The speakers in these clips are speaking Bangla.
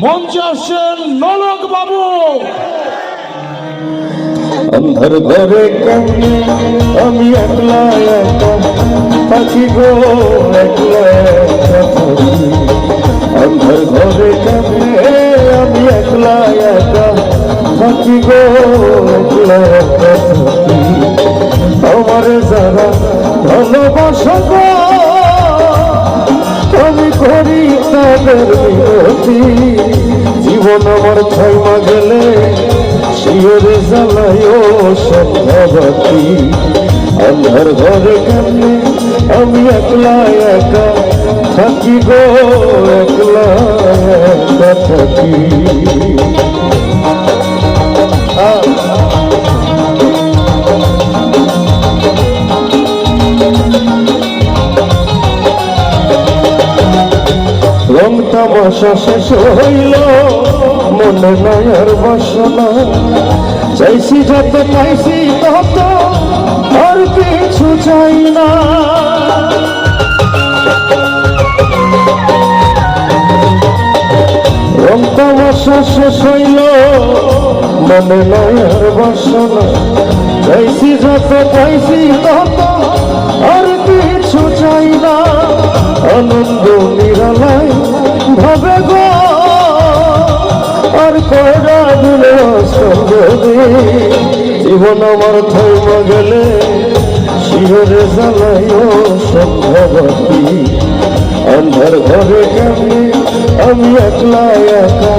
মঞ্চে আসছেন নলক বাবু। অন্ধর ঘরে আমি একলা একা। থাকি গো, একলা অন্ধর ঘরে আমি একলা একা। থাকি গো, একলা আমার যারা ভালোবাসা আমি করি তাদের বিরতি। শিওরে জ্বালায় সন্ধ্যাবাতি আন্ধার ঘরে কেমনে আমি একলা একা থাকি গো, একলা একা থাকি। আহ রং তামাশা শেষ হইল। নাই আর বাসনা। চাইছি যত পাইছি তত, আর কিছু চাই না। মনে নাই আর বাসনা। চাইছি যত পাইছি তত, আর কিছু চাই না। আনন্দ নিরালায় ভাবে আর কয়রা দিল জীবন আমার থাইব গেলে শিহরে জ্বালাইও সন্ধ্যাবতী অন্ধার ঘরে কেমনি আমি একলা একা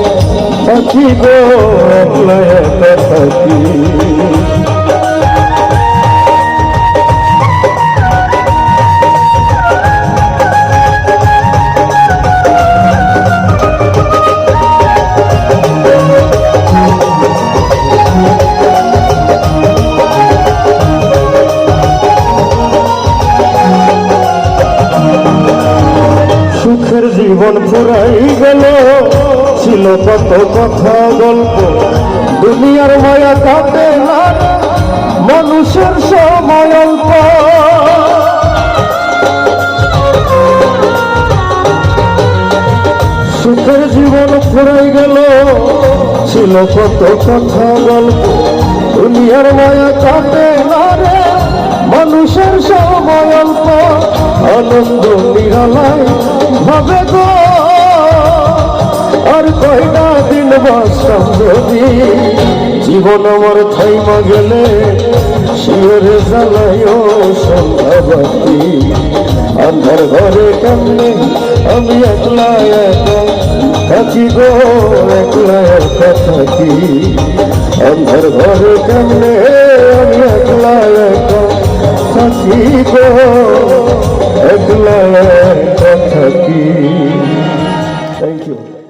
থাকিব একলা একা থাকি। জীবন ফুরাই গেল। ছিল কত কথা গল্প। দুনিয়ার মায়া কাটে না। মানুষের সময় অল্প। সুখের জীবন ফুরাই গেল। ছিল কত কথা গল্প। দুনিয়ার মায়া কাটে না রে। মানুষের সময় অল্প, আনন্দ নিরালায় ভাবে গো। আর কয়টা দিন বাসতাম যদি? জীবন আমার থাইমা গেলে শিওরে জ্বালায় সন্ধ্যাবাতি। আন্ধার ঘরে কেমনে আমি একলা একা থাকি গো, একলা একা থাকি? আন্ধার ঘরে কেমনে আমি Thank you.